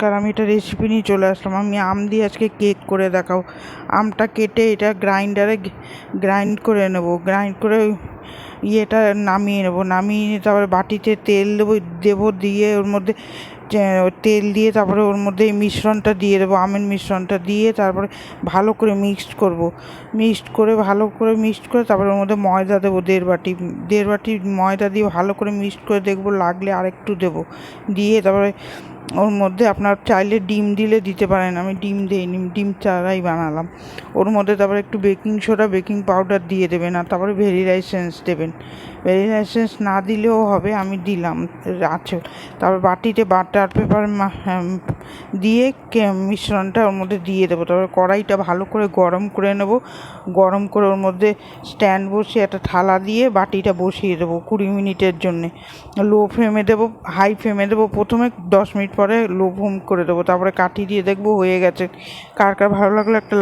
নমস্কার, আমি এটা রেসিপি নিয়ে চলে আসলাম। আমি আম দিয়ে আজকে কেক করে দেখাবো। আমটা কেটে এটা গ্রাইন্ডারে গ্রাইন্ড করে নেব। গ্রাইন্ড করে ইয়েটা নামিয়ে নেব। নামিয়ে নিয়ে তারপরে বাটিতে তেল দেবো দেবো দিয়ে ওর মধ্যে তেল দিয়ে তারপরে ওর মধ্যে এই মিশ্রণটা দিয়ে দেবো, আমের মিশ্রণটা দিয়ে তারপরে ভালো করে মিক্সড করব। মিক্সড করে ভালো করে মিক্সড করে তারপরে ওর মধ্যে ময়দা দেবো দেড় বাটি দেড় বাটি ময়দা দিয়ে ভালো করে মিক্সড করে দেখব লাগলে আরেকটু দেবো। দিয়ে তারপরে ওর মধ্যে আপনার চাইলে ডিম দিলে দিতে পারেন, আমি ডিম দিইনি, ডিম চারাই বানালাম। ওর মধ্যে তারপর একটু বেকিং সোডা, বেকিং পাউডার দিয়ে দেবেন আর তারপরে ভেরি এসেন্স দেবেন। ভেরি এসেন্স না দিলেও হবে, আমি দিলাম আছে তারপর বাটিতে বাটার পেপার দিয়ে মিশ্রণটা ওর মধ্যে দিয়ে দেবো। তারপরে কড়াইটা ভালো করে গরম করে নেব। গরম করে ওর মধ্যে স্ট্যান্ড বসিয়ে একটা থালা দিয়ে বাটিটা বসিয়ে দেবো কুড়ি মিনিটের জন্যে। লো ফ্লেমে দেবো হাই ফ্লেমে দেবো। প্রথমে দশ মিনিট পরে লো ফ্লেম করে দেবো। তারপরে কাঠি দিয়ে দেখব হয়ে গেছে। কার কার ভালো লাগল একটা